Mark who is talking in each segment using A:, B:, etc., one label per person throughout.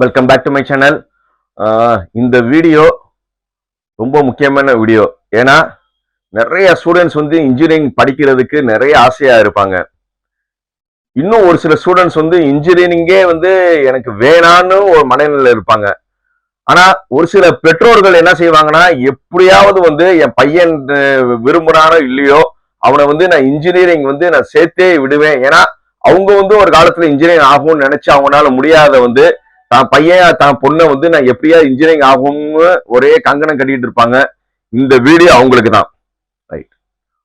A: Welcome back to my channel இந்த video ரொம்ப முக்கியமான வீடியோ ஏன்னா நிறைய ஸ்டூடெண்ட்ஸ் வந்து இன்ஜினியரிங் படிக்கிறதுக்கு நிறைய ஆசையாக இருப்பாங்க. இன்னும் ஒரு சில ஸ்டூடெண்ட்ஸ் வந்து இன்ஜினியரிங்கே வந்து எனக்கு வேணான்னு ஒரு மனநிலையில் இருப்பாங்க. ஆனால் ஒரு சில பெற்றோர்கள் என்ன செய்வாங்கன்னா எப்படியாவது வந்து என் பையன் விரும்புகிறானோ இல்லையோ அவனை வந்து நான் இன்ஜினியரிங் வந்து நான் சேர்த்தே விடுவேன். ஏன்னா அவங்க வந்து ஒரு காலத்தில் இன்ஜினியரிங் ஆகும்னு நினச்சி அவங்களால முடியாத வந்து தான் பையன் தான் பொண்ணை வந்து நான் எப்படியா இன்ஜினியரிங் ஆகும்னு ஒரே கங்கணம் கட்டிட்டு இருப்பாங்க. இந்த வீடியோ அவங்களுக்கு தான். ரைட்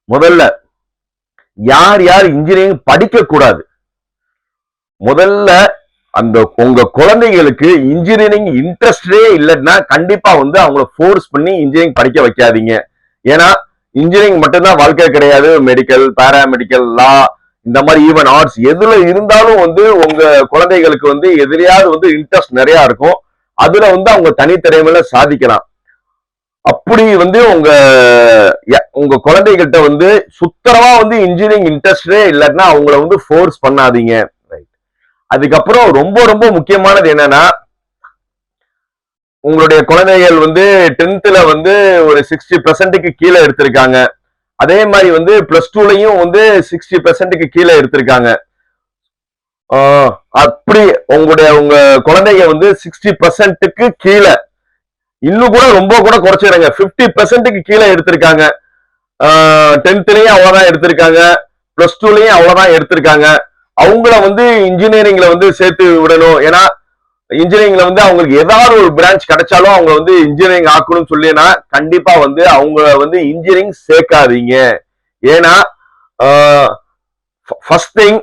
A: முதல்ல யார் யார் இன்ஜினியரிங் படிக்க கூடாது? முதல்ல அந்த உங்க குழந்தைகளுக்கு இன்ஜினியரிங் இன்ட்ரெஸ்டே இல்லைன்னா கண்டிப்பா வந்து அவங்கள ஃபோர்ஸ் பண்ணி இன்ஜினியரிங் படிக்க வைக்காதீங்க. ஏன்னா இன்ஜினியரிங் மட்டும்தான் வாழ்க்கை கிடையாது. மெடிக்கல் பேராமெடிக்கல் லா இந்த மாதிரி ஈவன் ஆர்ட்ஸ் எதுல இருந்தாலும் வந்து உங்க குழந்தைகளுக்கு வந்து எதிரியாவது வந்து இன்ட்ரெஸ்ட் நிறைய இருக்கும். அதுல வந்து அவங்க தனித்திறமையில சாதிக்கலாம். அப்படி வந்து உங்க ய- உங்க குழந்தைகிட்ட வந்து சுத்தரமா வந்து இன்ஜினியரிங் இன்ட்ரெஸ்டே இல்லைன்னா அவங்கள வந்து ஃபோர்ஸ் பண்ணாதீங்க. அதுக்கப்புறம் ரொம்ப ரொம்ப முக்கியமானது என்னன்னா உங்களுடைய குழந்தைகள் வந்து டென்த்ல வந்து ஒரு சிக்ஸ்டி பெர்சென்ட்டுக்கு கீழே எடுத்திருக்காங்க. அதே மாதிரி வந்து பிளஸ் டூலையும் வந்து சிக்ஸ்டி பெர்சன்ட்டுக்கு கீழே எடுத்திருக்காங்க. அப்படி உங்களுடைய உங்க குழந்தைங்க வந்து சிக்ஸ்டி பர்சன்ட்டுக்கு கீழே. இன்னும் கூட ரொம்ப கூட குறைச்சிடுறாங்க பிப்டி பெர்சன்ட்டுக்கு கீழே எடுத்திருக்காங்க. டென்த்லயும் அவ்வளவுதான் எடுத்திருக்காங்க. பிளஸ் டூலயும் அவ்வளவுதான் எடுத்திருக்காங்க. அவங்கள வந்து இன்ஜினியரிங்ல வந்து சேர்த்து விடணும். ஏன்னா இன்ஜினியரிங்ல வந்து அவங்களுக்கு ஏதாவது ஒரு பிரான்ச் கிடைச்சாலும் அவங்க வந்து இன்ஜினியரிங் ஆக்கணும்னு சொல்லினா கண்டிப்பா வந்து அவங்கள வந்து இன்ஜினியரிங் சேர்க்காதீங்க. ஏன்னா ஃபர்ஸ்ட் திங்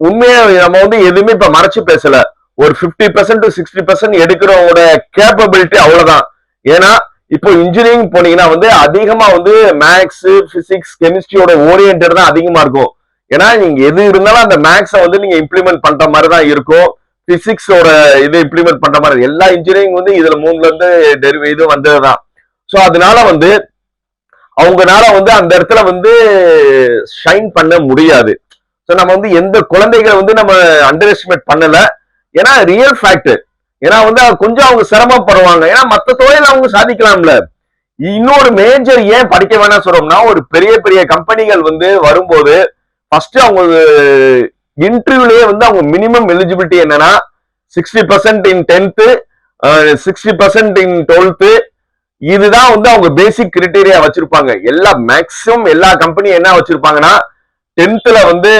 A: உண்மையா நம்ம வந்து எதுவுமே இப்ப மறைச்சு பேசல. ஒரு fifty percent to sixty percent எடுக்கிறவங்களோட capability அவ்வளவுதான். ஏன்னா இப்போ இன்ஜினியரிங் போனீங்கன்னா வந்து அதிகமா வந்து மேக்ஸ் பிசிக்ஸ் கெமிஸ்ட்ரியோட ஓரியன்ட் தான் அதிகமா இருக்கும். ஏன்னா நீங்க எது இருந்தாலும் அந்த மேக்ஸை வந்து நீங்க இம்ப்ளிமெண்ட் பண்ற மாதிரி தான் இருக்கும். பிசிக்ஸோட இது இம்ப்ளிமெண்ட் பண்ற மாதிரி எல்லா இன்ஜினியரிங் வந்து இதுல மூணுல இருந்து டெரிவ் இது வந்ததுதான். ஸோ அதனால வந்து அவங்கனால வந்து அந்த இடத்துல வந்து ஷைன் பண்ண முடியாது. ஸோ நம்ம வந்து எந்த குழந்தைகளை வந்து நம்ம அண்டர் எஸ்டிமேட் பண்ணல. ஏன்னா ரியல் ஃபேக்ட் ஏன்னா வந்து கொஞ்சம் அவங்க சிரமப்படுவாங்க. ஏன்னா மற்ற தொழில் அவங்க சாதிக்கலாம்ல. இன்னொரு மேஜர் ஏன் படிக்க வேணாம் சொல்றோம்னா ஒரு பெரிய பெரிய கம்பெனிகள் வந்து வரும்போது ஃபர்ஸ்ட் அவங்க இன்டர்வியூலயே வந்து அவங்க மினிமம் எலிஜிபிலிட்டி என்னன்னா sixty percent in tenth sixty percent in twelfth இதுதான் வந்து அவங்க பேசிக் கிரிட்டீரியா வச்சிருப்பாங்க. எல்லா மேக்ஸிமம் எல்லா கம்பெனியும் என்ன வச்சிருப்பாங்கன்னா டென்த்தில் வந்து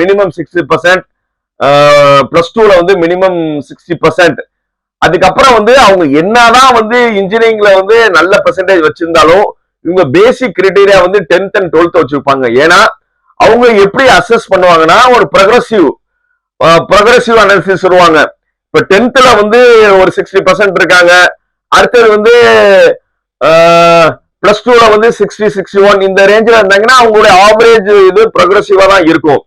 A: மினிமம் சிக்ஸ்டி பர்சன்ட் பிளஸ் டூல வந்து மினிமம் சிக்ஸ்டி பர்சன்ட் அதுக்கப்புறம் வந்து அவங்க என்னதான் வந்து இன்ஜினியரிங்ல வந்து நல்ல பெர்சன்டேஜ் வச்சிருந்தாலும் இவங்க பேசிக் கிரிட்டீரியா வந்து டென்த் அண்ட் டுவெல்த் வச்சிருப்பாங்க. ஏன்னா அவங்க எப்படி அசஸ் பண்ணுவாங்கன்னா ஒரு ப்ரொக்ரஸிவ் ப்ரொக்ரஸிவ் அனாலிசிஸ் சொல்லுவாங்க. இப்போ டென்த்தில் வந்து ஒரு சிக்ஸ்டி பர்சன்ட் இருக்காங்க. அடுத்தது வந்து பிளஸ் டூவில் வந்து சிக்ஸ்டி சிக்ஸ்டி ஒன் இந்த ரேஞ்சில் இருந்தாங்கன்னா அவங்களுடைய ஆவரேஜ் இது ப்ரொக்ரஸிவாக தான் இருக்கும்.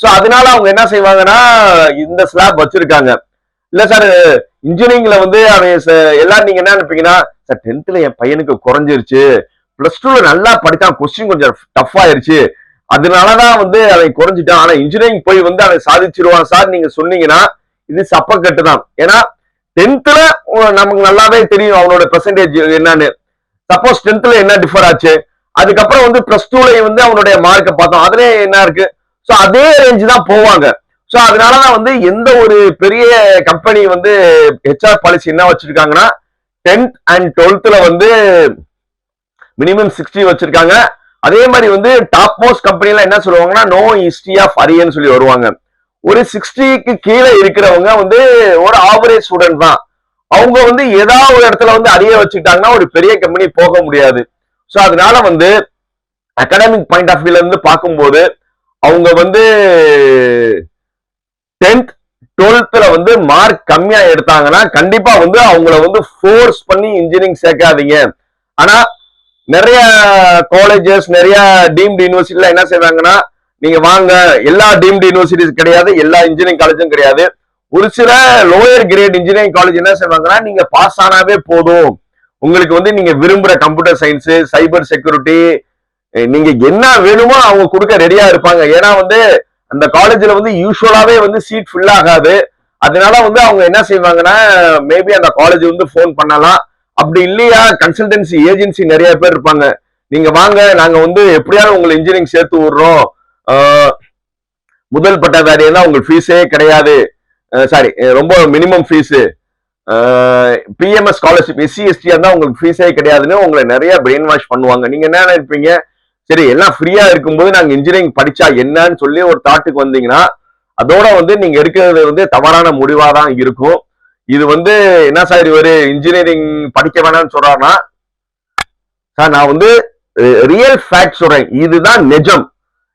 A: ஸோ அதனால அவங்க என்ன செய்வாங்கன்னா இந்த ஸ்லாப் வச்சிருக்காங்க. இல்லை சார் இன்ஜினியரிங்ல வந்து அவன் எல்லாரும் நீங்க என்ன நினைப்பீங்கன்னா சார் டென்த்தில் என் பையனுக்கு குறைஞ்சிருச்சு. பிளஸ் டூவில் நல்லா படித்தான் கொஸ்டின் கொஞ்சம் டஃப் ஆயிருச்சு. அதனாலதான் வந்து அதை குறைஞ்சிட்டான். ஆனா இன்ஜினியரிங் போய் வந்து அதை சாதிச்சிருவான் சார். நீங்க சொன்னீங்கன்னா இது சப்பக்கட்டு தான் ஏன்னா டென்த்ல நமக்கு நல்லாவே தெரியும் அவனோட பெர்சன்டேஜ் என்னன்னு. சப்போஸ் டென்த்ல என்ன டிஃபர் ஆச்சு? அதுக்கப்புறம் வந்து பிளஸ் டூல வந்து அவனுடைய மார்க்கை பார்த்தோம். அதுலயே என்ன இருக்கு? ஸோ அதே ரேஞ்ச் தான் போவாங்க. ஸோ அதனாலதான் வந்து எந்த ஒரு பெரிய கம்பெனி வந்து ஹெச்ஆர் பாலிசி என்ன வச்சிருக்காங்கன்னா டென்த் அண்ட் டுவெல்த்ல வந்து மினிமம் சிக்ஸ்டி வச்சிருக்காங்க. அதே மாதிரி வந்து டாப் மோஸ்ட் கம்பெனிலாம் என்ன சொல்லுவாங்கன்னா நோ ஹிஸ்டரி ஆஃப் அரியன்னு சொல்லி வருவாங்க. ஒரு சிக்ஸ்டிக்கு கீழே இருக்கிறவங்க வந்து ஒரு ஆவரேஜ் ஸ்டூடெண்ட் தான். அவங்க வந்து ஏதாவது ஒரு இடத்துல வந்து அரிய வச்சுட்டாங்கன்னா ஒரு பெரிய கம்பெனி போக முடியாது. ஸோ அதனால வந்து அகாடமிக் பாயிண்ட் ஆஃப் வியூல இருந்து பார்க்கும்போது அவங்க வந்து டென்த் டுவெல்த்ல வந்து மார்க் கம்மியா எடுத்தாங்கன்னா கண்டிப்பா வந்து அவங்கள வந்து ஃபோர்ஸ் பண்ணி இன்ஜினியரிங் சேர்க்காதீங்க. ஆனா நிறைய காலேஜஸ் நிறைய டீம்டு யூனிவர்சிட்டில என்ன செய்வாங்கன்னா நீங்க வாங்க எல்லா டீம்டு யூனிவர்சிட்டிஸ் கிடையாது எல்லா இன்ஜினியரிங் காலேஜும் கிடையாது. ஒரு சில லோயர் கிரேட் இன்ஜினியரிங் காலேஜ் என்ன செய்வாங்கன்னா நீங்க பாஸ் ஆனாவே போதும். உங்களுக்கு வந்து நீங்க விரும்புற கம்ப்யூட்டர் சயின்ஸ் சைபர் செக்யூரிட்டி நீங்க என்ன வேணுமோ அவங்க கொடுக்க ரெடியா இருப்பாங்க. ஏன்னா வந்து அந்த காலேஜ்ல வந்து யூஸ்வலாவே வந்து சீட் ஃபில் ஆகாது. அதனால வந்து அவங்க என்ன செய்வாங்கன்னா மேபி அந்த காலேஜ் வந்து ஃபோன் பண்ணலாம். அப்படி இல்லையா? கன்சல்டன்சி ஏஜென்சி நிறைய பேர் இருப்பாங்க. நீங்க வாங்க நாங்க வந்து எப்படியாவது உங்களை இன்ஜினியரிங் சேர்த்து விடுறோம். முதல் பட்டதாரியா உங்களுக்கு ஃபீஸே கிடையாது. சாரி ரொம்ப minimum fees PMS scholarship SC எஸ்டியா இருந்தா உங்களுக்கு ஃபீஸே கிடையாதுன்னு உங்களை நிறைய பிரெயின் வாஷ் பண்ணுவாங்க. நீங்க என்ன நினைப்பீங்க? சரி எல்லாம் ஃப்ரீயா இருக்கும்போது நாங்க இன்ஜினியரிங் படிச்சா என்னன்னு சொல்லி ஒரு தாட்டுக்கு வந்தீங்கன்னா அதோட வந்து நீங்க எடுக்கிறது வந்து தவறான முடிவா தான் இருக்கும். இது வந்து என்ன சார் இவரு இன்ஜினியரிங் படிக்க வேணாம்னு சொல்றாருன்னா சார் நான் வந்து ரியல் ஃபேக்ட் சொல்றேன். இதுதான் நிஜம்.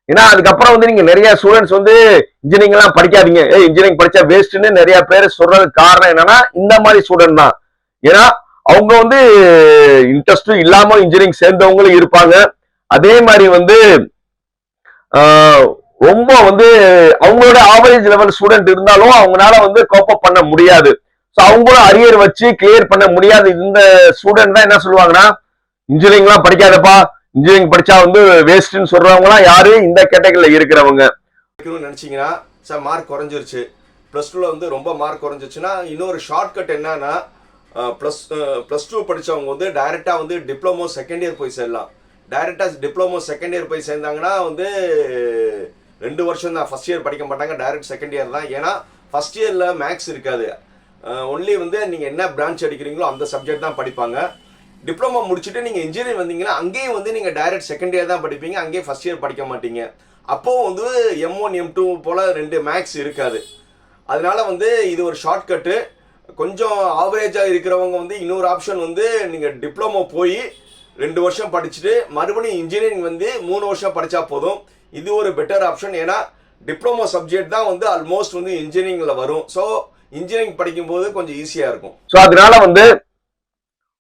A: ஏன்னா அதுக்கப்புறம் வந்து நீங்க நிறைய ஸ்டூடெண்ட்ஸ் வந்து இன்ஜினியரிங் எல்லாம் படிக்காதீங்க. ஏ இன்ஜினியரிங் படிச்சா வேஸ்ட்னு நிறைய பேர் சொல்றதுக்கு காரணம் என்னன்னா இந்த மாதிரி ஸ்டூடெண்ட் தான். ஏன்னா அவங்க வந்து இன்ட்ரெஸ்டும் இல்லாம இன்ஜினியரிங் சேர்ந்தவங்களும் இருப்பாங்க. அதே மாதிரி வந்து ரொம்ப வந்து அவங்களோட ஆவரேஜ் லெவல் ஸ்டூடெண்ட் இருந்தாலும் அவங்களால வந்து கோப்பப் பண்ண முடியாது. ஸோ அவங்களும் அரியர் வச்சு கிளியர் பண்ண முடியாது. இந்த ஸ்டூடெண்ட் தான் என்ன சொல்லுவாங்கன்னா இன்ஜினியரிங்லாம் படிக்காதப்பா. இன்ஜினியரிங் படிச்சா வந்து வேஸ்ட்னு சொல்றவங்கலாம் யாரு? இந்த கேட்டகரியில இருக்கிறவங்க.
B: நினைச்சீங்கன்னா நினச்சிங்கன்னா சார் மார்க் குறைஞ்சிருச்சு. ப்ளஸ் டூவில் வந்து ரொம்ப மார்க் குறைஞ்சிருச்சுன்னா இன்னொரு ஷார்ட்கட் என்னன்னா ப்ளஸ் ப்ளஸ் டூ படித்தவங்க வந்து டைரெக்டாக வந்து டிப்ளமோ செகண்ட் இயர் போய் சேரலாம். டைரெக்டாக டிப்ளமோ செகண்ட் இயர் போய் சேர்ந்தாங்கன்னா வந்து ரெண்டு வருஷம் தான் ஃபஸ்ட் இயர் படிக்க மாட்டாங்க. டைரக்ட் செகண்ட் இயர் தான். ஏன்னா ஃபஸ்ட் இயரில் மேக்ஸ் இருக்காது. ஒன்லி வந்து நீங்கள் என்ன பிரான்ச் எடுக்கிறீங்களோ அந்த சப்ஜெக்ட் தான் படிப்பாங்க. டிப்ளமோ முடிச்சுட்டு நீங்கள் இன்ஜினியரிங் வந்தீங்கன்னா அங்கேயும் வந்து நீங்கள் டைரக்ட் செகண்ட் இயர் தான் படிப்பீங்க. அங்கேயும் ஃபஸ்ட் இயர் படிக்க மாட்டீங்க. அப்போது வந்து எம் ஒன் எம் டூ போல் ரெண்டு மேக்ஸ் இருக்காது. அதனால் வந்து இது ஒரு ஷார்ட்கட்டு கொஞ்சம் ஆவரேஜாக இருக்கிறவங்க வந்து இன்னொரு ஆப்ஷன் வந்து நீங்கள் டிப்ளமோ போய் ரெண்டு வருஷம் படிச்சுட்டு மறுபடியும் இன்ஜினியரிங் வந்து மூணு வருஷம் படித்தா போதும். இது ஒரு பெட்டர் ஆப்ஷன் ஏன்னா டிப்ளமோ சப்ஜெக்ட் தான் வந்து ஆல்மோஸ்ட் வந்து இன்ஜினியரிங்கில் வரும். ஸோ இன்ஜினியரிங் படிக்கும்போது கொஞ்சம் ஈஸியாக இருக்கும்.
A: ஸோ அதனால வந்து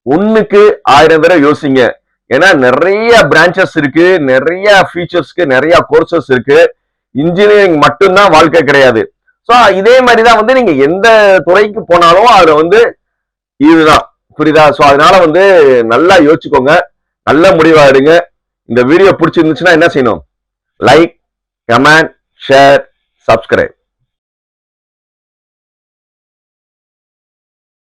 A: ஒண்ணுக்கு ஆயிரம் பேரை யோசிங்க. ஏன்னா நிறைய பிரான்ச்சஸ் இருக்கு நிறைய ஃபீச்சர்ஸ்க்கு நிறைய கோர்சஸ் இருக்கு. இன்ஜினியரிங் மட்டும்தான் வாழ்க்கை கிடையாது. ஸோ இதே மாதிரி தான் வந்து நீங்க எந்த துறைக்கு போனாலும் அதுல வந்து இதுதான். புரியுதா? ஸோ அதனால வந்து நல்லா யோசிச்சுக்கோங்க. நல்ல முடிவா எடுங்க. இந்த வீடியோ பிடிச்சிருந்துச்சுன்னா என்ன செய்யணும்? Like comment share subscribe